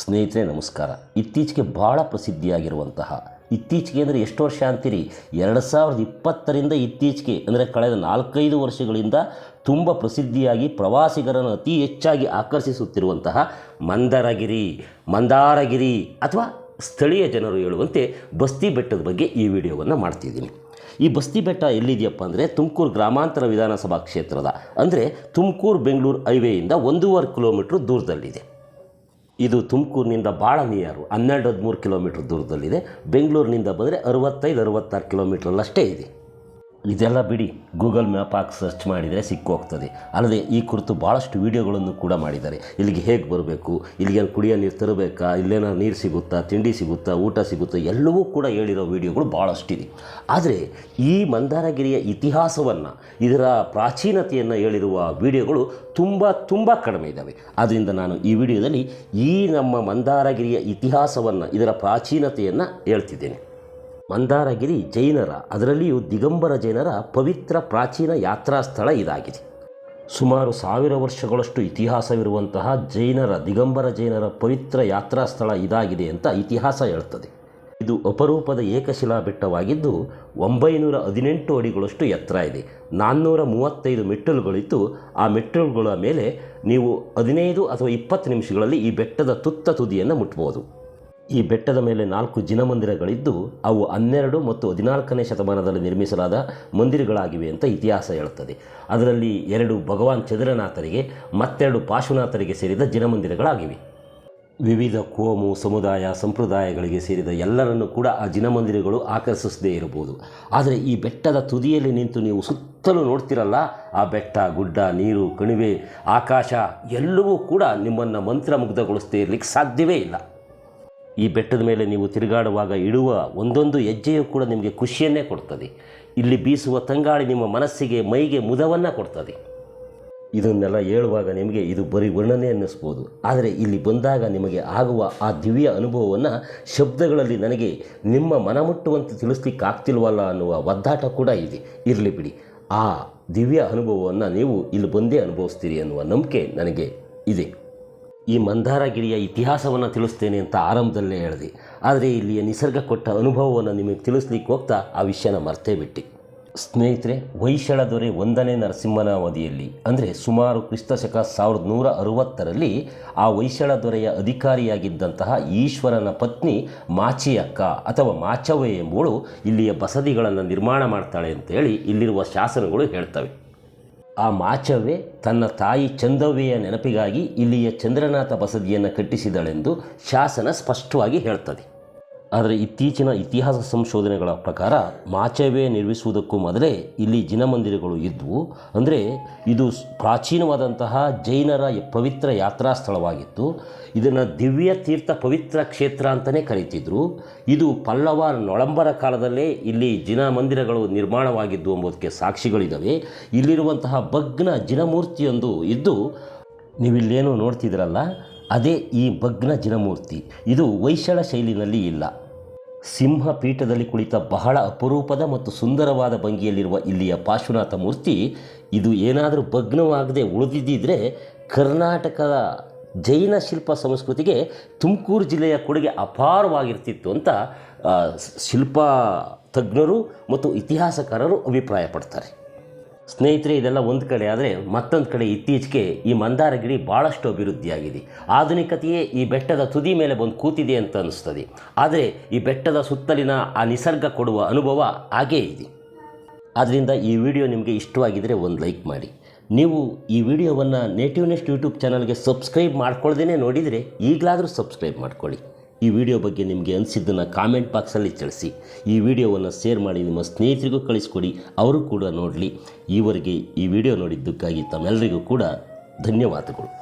ಸ್ನೇಹಿತರೆ, ನಮಸ್ಕಾರ. ಇತ್ತೀಚೆಗೆ ಭಾಳ ಪ್ರಸಿದ್ಧಿಯಾಗಿರುವಂತಹ, ಇತ್ತೀಚೆಗೆ ಅಂದರೆ ಎಷ್ಟು ವರ್ಷ ಅಂತೀರಿ? ಎರಡು ಸಾವಿರದ ಇಪ್ಪತ್ತರಿಂದ ಇತ್ತೀಚೆಗೆ, ಅಂದರೆ ಕಳೆದ ನಾಲ್ಕೈದು ವರ್ಷಗಳಿಂದ ತುಂಬ ಪ್ರಸಿದ್ಧಿಯಾಗಿ ಪ್ರವಾಸಿಗರನ್ನು ಅತಿ ಹೆಚ್ಚಾಗಿ ಆಕರ್ಷಿಸುತ್ತಿರುವಂತಹ ಮಂದರಗಿರಿ, ಮಂದಾರಗಿರಿ ಅಥವಾ ಸ್ಥಳೀಯ ಜನರು ಹೇಳುವಂತೆ ಬಸ್ತಿ ಬೆಟ್ಟದ ಬಗ್ಗೆ ಈ ವಿಡಿಯೋವನ್ನು ಮಾಡ್ತಿದ್ದೀನಿ. ಈ ಬಸ್ತಿ ಬೆಟ್ಟ ಎಲ್ಲಿದೆಯಪ್ಪ ಅಂದರೆ ತುಮಕೂರು ಗ್ರಾಮಾಂತರ ವಿಧಾನಸಭಾ ಕ್ಷೇತ್ರದ, ಅಂದರೆ ತುಮಕೂರು ಬೆಂಗಳೂರು ಹೈವೇಯಿಂದ ಒಂದೂವರೆ ಕಿಲೋಮೀಟ್ರ್ ದೂರದಲ್ಲಿದೆ. ಇದು ತುಮಕೂರಿನಿಂದ ಭಾಳ ನಿಯರು ಹನ್ನೆರಡು ಹದಿಮೂರು ಕಿಲೋಮೀಟ್ರ್ ದೂರದಲ್ಲಿದೆ. ಬೆಂಗಳೂರಿನಿಂದ ಬಂದರೆ ಅರವತ್ತೈದು ಅರವತ್ತಾರು ಕಿಲೋಮೀಟ್ರಲ್ಲಷ್ಟೇ ಇದೆ. ಇದೆಲ್ಲ ಬಿಡಿ. ಗೂಗಲ್ ಮ್ಯಾಪ್ ಹಾಕಿ ಸರ್ಚ್ ಮಾಡಿದರೆ ಸಿಕ್ಕೋಗ್ತದೆ. ಅಲ್ಲದೆ ಈ ಕುರಿತು ಭಾಳಷ್ಟು ವೀಡಿಯೋಗಳನ್ನು ಕೂಡ ಮಾಡಿದ್ದಾರೆ. ಇಲ್ಲಿಗೆ ಹೇಗೆ ಬರಬೇಕು? ಇಲ್ಲಿಗೆ ಕುಡಿಯೋ ನೀರು ತರಬೇಕಾ? ಇಲ್ಲೇನೋ ನೀರು ಸಿಗುತ್ತಾ? ತಿಂಡಿ ಸಿಗುತ್ತಾ? ಊಟ ಸಿಗುತ್ತಾ? ಎಲ್ಲವೂ ಕೂಡ ಹೇಳಿರೋ ವೀಡಿಯೋಗಳು ಭಾಳಷ್ಟಿದೆ ಆದರೆ ಈ ಮಂದಾರಗಿರಿಯ ಇತಿಹಾಸವನ್ನು, ಇದರ ಪ್ರಾಚೀನತೆಯನ್ನು ಹೇಳಿರುವ ವೀಡಿಯೋಗಳು ತುಂಬ ತುಂಬ ಕಡಿಮೆ ಇದ್ದಾವೆ ಆದ್ದರಿಂದ ನಾನು ಈ ವಿಡಿಯೋದಲ್ಲಿ ಈ ನಮ್ಮ ಮಂದಾರಗಿರಿಯ ಇತಿಹಾಸವನ್ನು, ಇದರ ಪ್ರಾಚೀನತೆಯನ್ನು ಹೇಳ್ತಿದ್ದೇನೆ. ಮಂದಾರಗಿರಿ ಜೈನರ, ಅದರಲ್ಲಿಯೂ ದಿಗಂಬರ ಜೈನರ ಪವಿತ್ರ ಪ್ರಾಚೀನ ಯಾತ್ರಾ ಸ್ಥಳ ಇದಾಗಿದೆ. ಸುಮಾರು ಸಾವಿರ ವರ್ಷಗಳಷ್ಟು ಇತಿಹಾಸವಿರುವಂತಹ ಜೈನರ, ದಿಗಂಬರ ಜೈನರ ಪವಿತ್ರ ಯಾತ್ರಾ ಸ್ಥಳ ಇದಾಗಿದೆ ಅಂತ ಇತಿಹಾಸ ಹೇಳ್ತದೆ. ಇದು ಅಪರೂಪದ ಏಕಶಿಲಾ ಬೆಟ್ಟವಾಗಿದ್ದು, ಒಂಬೈನೂರ ಹದಿನೆಂಟು ಅಡಿಗಳಷ್ಟು ಎತ್ತರ ಇದೆ. ನಾನ್ನೂರ ಮೂವತ್ತೈದು ಮೆಟ್ಟಲುಗಳಿತ್ತು. ಆ ಮೆಟ್ಟಲುಗಳ ಮೇಲೆ ನೀವು ಹದಿನೈದು ಅಥವಾ ಇಪ್ಪತ್ತು ನಿಮಿಷಗಳಲ್ಲಿ ಈ ಬೆಟ್ಟದ ತುತ್ತ ತುದಿಯನ್ನು ಮುಟ್ಬೋದು. ಈ ಬೆಟ್ಟದ ಮೇಲೆ ನಾಲ್ಕು ಜಿನಮಂದಿರಗಳಿದ್ದು, ಅವು ಹನ್ನೆರಡು ಮತ್ತು ಹದಿನಾಲ್ಕನೇ ಶತಮಾನದಲ್ಲಿ ನಿರ್ಮಿಸಲಾದ ಮಂದಿರಗಳಾಗಿವೆ ಅಂತ ಇತಿಹಾಸ ಹೇಳುತ್ತದೆ. ಅದರಲ್ಲಿ ಎರಡು ಭಗವಾನ್ ಚಂದ್ರನಾಥರಿಗೆ, ಮತ್ತೆರಡು ಪಾಶುನಾಥರಿಗೆ ಸೇರಿದ ಜಿನಮಂದಿರಗಳಾಗಿವೆ. ವಿವಿಧ ಕೋಮು ಸಮುದಾಯ ಸಂಪ್ರದಾಯಗಳಿಗೆ ಸೇರಿದ ಎಲ್ಲರನ್ನು ಕೂಡ ಆ ಜಿನಮಂದಿರಗಳು ಆಕರ್ಷಿಸದೇ ಇರಬಹುದು. ಆದರೆ ಈ ಬೆಟ್ಟದ ತುದಿಯಲ್ಲಿ ನಿಂತು ನೀವು ಸುತ್ತಲೂ ನೋಡ್ತಿರಲ್ಲ, ಆ ಬೆಟ್ಟ, ಗುಡ್ಡ, ನೀರು, ಕಣಿವೆ, ಆಕಾಶ ಎಲ್ಲವೂ ಕೂಡ ನಿಮ್ಮನ್ನು ಮಂತ್ರಮುಗ್ಧಗೊಳಿಸದೇ ಇರಲಿಕ್ಕೆ ಸಾಧ್ಯವೇ ಇಲ್ಲ. ಈ ಬೆಟ್ಟದ ಮೇಲೆ ನೀವು ತಿರುಗಾಡುವಾಗ ಇಡುವ ಒಂದೊಂದು ಹೆಜ್ಜೆಯೂ ಕೂಡ ನಿಮಗೆ ಖುಷಿಯನ್ನೇ ಕೊಡ್ತದೆ. ಇಲ್ಲಿ ಬೀಸುವ ತಂಗಾಳಿ ನಿಮ್ಮ ಮನಸ್ಸಿಗೆ ಮೈಗೆ ಮುದವನ್ನು ಕೊಡ್ತದೆ. ಇದನ್ನೆಲ್ಲ ಹೇಳುವಾಗ ನಿಮಗೆ ಇದು ಬರೀ ವರ್ಣನೆ ಅನ್ನಿಸ್ಬೋದು. ಆದರೆ ಇಲ್ಲಿ ಬಂದಾಗ ನಿಮಗೆ ಆಗುವ ಆ ದಿವ್ಯ ಅನುಭವವನ್ನು ಶಬ್ದಗಳಲ್ಲಿ ನನಗೆ ನಿಮ್ಮ ಮನಮುಟ್ಟುವಂತೆ ತಿಳಿಸ್ಲಿಕ್ಕೆ ಆಗ್ತಿಲ್ವಲ್ಲ ಅನ್ನುವ ಒದ್ದಾಟ ಕೂಡ ಇದೆ. ಇರಲಿ ಬಿಡಿ. ಆ ದಿವ್ಯ ಅನುಭವವನ್ನು ನೀವು ಇಲ್ಲಿ ಬಂದೇ ಅನುಭವಿಸ್ತೀರಿ ಅನ್ನುವ ನಂಬಿಕೆ ನನಗೆ ಇದೆ. ಈ ಮಂದಾರಗಿರಿಯ ಇತಿಹಾಸವನ್ನು ತಿಳಿಸ್ತೇನೆ ಅಂತ ಆರಂಭದಲ್ಲೇ ಹೇಳಿದೆ. ಆದರೆ ಇಲ್ಲಿಯ ನಿಸರ್ಗ ಕೊಟ್ಟ ಅನುಭವವನ್ನು ನಿಮಗೆ ತಿಳಿಸ್ಲಿಕ್ಕೆ ಹೋಗ್ತಾ ಆ ವಿಷಯನ ಮರ್ತೇ ಬಿಟ್ಟು. ಸ್ನೇಹಿತರೆ, ವೈಶಳ ದೊರೆ ಒಂದನೇ ನರಸಿಂಹನ ಅವಧಿಯಲ್ಲಿ, ಅಂದರೆ ಸುಮಾರು ಕ್ರಿಸ್ತಶಕ ಸಾವಿರದ ನೂರ ಅರುವತ್ತರಲ್ಲಿ, ಆ ವೈಶಳ ದೊರೆಯ ಅಧಿಕಾರಿಯಾಗಿದ್ದಂತಹ ಈಶ್ವರನ ಪತ್ನಿ ಮಾಚಿಯಕ್ಕ ಅಥವಾ ಮಾಚವೆ ಎಂಬುವಳು ಇಲ್ಲಿಯ ಬಸದಿಗಳನ್ನು ನಿರ್ಮಾಣ ಮಾಡ್ತಾಳೆ ಅಂತೇಳಿ ಇಲ್ಲಿರುವ ಶಾಸನಗಳು ಹೇಳ್ತವೆ. ಆ ಮಾಚವ್ವೆ ತನ್ನ ತಾಯಿ ಚಂದವ್ವೆಯ ನೆನಪಿಗಾಗಿ ಇಲ್ಲಿಯ ಚಂದ್ರನಾಥ ಬಸದಿಯನ್ನು ಕಟ್ಟಿಸಿದಳೆಂದು ಶಾಸನ ಸ್ಪಷ್ಟವಾಗಿ ಹೇಳ್ತದೆ. ಆದರೆ ಇತ್ತೀಚಿನ ಇತಿಹಾಸ ಸಂಶೋಧನೆಗಳ ಪ್ರಕಾರ ಮಾಚೇವೆ ನಿರ್ಮಿಸುವುದಕ್ಕೂ ಮೊದಲೇ ಇಲ್ಲಿ ಜಿನಮಂದಿರಗಳು ಇದ್ದವು ಅಂದರೆ ಇದು ಪ್ರಾಚೀನವಾದಂತಹ ಜೈನರ ಪವಿತ್ರ ಯಾತ್ರಾ ಸ್ಥಳವಾಗಿತ್ತು ಇದನ್ನು ದಿವ್ಯ ತೀರ್ಥ ಪವಿತ್ರ ಕ್ಷೇತ್ರ ಅಂತಲೇ ಕರೀತಿದ್ರು. ಇದು ಪಲ್ಲವ ನೊಳಂಬರ ಕಾಲದಲ್ಲೇ ಇಲ್ಲಿ ಜಿನ ಮಂದಿರಗಳು ನಿರ್ಮಾಣವಾಗಿದ್ದು ಎಂಬುದಕ್ಕೆ ಸಾಕ್ಷಿಗಳಿದ್ದಾವೆ ಇಲ್ಲಿರುವಂತಹ ಭಗ್ನ ಜಿನಮೂರ್ತಿಯೊಂದು ಇದ್ದು, ನೀವಿಲ್ಲೇನೋ ನೋಡ್ತಿದ್ರಲ್ಲ, ಅದೇ ಈ ಭಗ್ನ ಜಿನಮೂರ್ತಿ. ಇದು ವೈಶಳ ಶೈಲಿನಲ್ಲಿ ಇಲ್ಲ. ಸಿಂಹ ಪೀಠದಲ್ಲಿ ಕುಳಿತ ಬಹಳ ಅಪರೂಪದ ಮತ್ತು ಸುಂದರವಾದ ಭಂಗಿಯಲ್ಲಿರುವ ಇಲ್ಲಿಯ ಪಾರ್ಶ್ವನಾಥ ಮೂರ್ತಿ, ಇದು ಏನಾದರೂ ಭಗ್ನವಾಗದೆ ಉಳಿದಿದ್ದರೆ ಕರ್ನಾಟಕದ ಜೈನ ಶಿಲ್ಪ ಸಂಸ್ಕೃತಿಗೆ ತುಮಕೂರು ಜಿಲ್ಲೆಯ ಕೊಡುಗೆ ಅಪಾರವಾಗಿರ್ತಿತ್ತು ಅಂತ ಶಿಲ್ಪ ತಜ್ಞರು ಮತ್ತು ಇತಿಹಾಸಕಾರರು ಅಭಿಪ್ರಾಯಪಡ್ತಾರೆ. ಸ್ನೇಹಿತರೆ, ಇದೆಲ್ಲ ಒಂದು ಕಡೆ ಆದರೆ ಮತ್ತೊಂದು ಕಡೆ ಇತ್ತೀಚೆಗೆ ಈ ಮಂದಾರಗಿರಿ ಭಾಳಷ್ಟು ಅಭಿವೃದ್ಧಿಯಾಗಿದೆ. ಆಧುನಿಕತೆಯೇ ಈ ಬೆಟ್ಟದ ತುದಿ ಮೇಲೆ ಬಂದು ಕೂತಿದೆ ಅಂತ ಅನಿಸ್ತದೆ. ಆದರೆ ಈ ಬೆಟ್ಟದ ಸುತ್ತಲಿನ ಆ ನಿಸರ್ಗ ಕೊಡುವ ಅನುಭವ ಹಾಗೇ ಇದೆ. ಆದ್ದರಿಂದ ಈ ವಿಡಿಯೋ ನಿಮಗೆ ಇಷ್ಟವಾಗಿದ್ದರೆ ಒಂದು ಲೈಕ್ ಮಾಡಿ. ನೀವು ಈ ವಿಡಿಯೋವನ್ನು ನೇಟಿವ್ ನೆಸ್ಟ್ ಯೂಟ್ಯೂಬ್ ಚಾನಲ್ಗೆ ಸಬ್ಸ್ಕ್ರೈಬ್ ಮಾಡ್ಕೊಳ್ದೇ ನೋಡಿದರೆ ಈಗಲಾದರೂ ಸಬ್ಸ್ಕ್ರೈಬ್ ಮಾಡ್ಕೊಳ್ಳಿ. ಈ ವಿಡಿಯೋ ಬಗ್ಗೆ ನಿಮಗೆ ಅನಿಸಿದ್ದನ್ನು ಕಾಮೆಂಟ್ ಬಾಕ್ಸಲ್ಲಿ ತಿಳಿಸಿ. ಈ ವಿಡಿಯೋವನ್ನು ಶೇರ್ ಮಾಡಿ ನಿಮ್ಮ ಸ್ನೇಹಿತರಿಗೂ ಕಳಿಸ್ಕೊಡಿ. ಅವರು ಕೂಡ ನೋಡಲಿ. ಈವರೆಗೆ ಈ ವಿಡಿಯೋ ನೋಡಿದ್ದಕ್ಕಾಗಿ ತಮ್ಮೆಲ್ಲರಿಗೂ ಕೂಡ ಧನ್ಯವಾದಗಳು.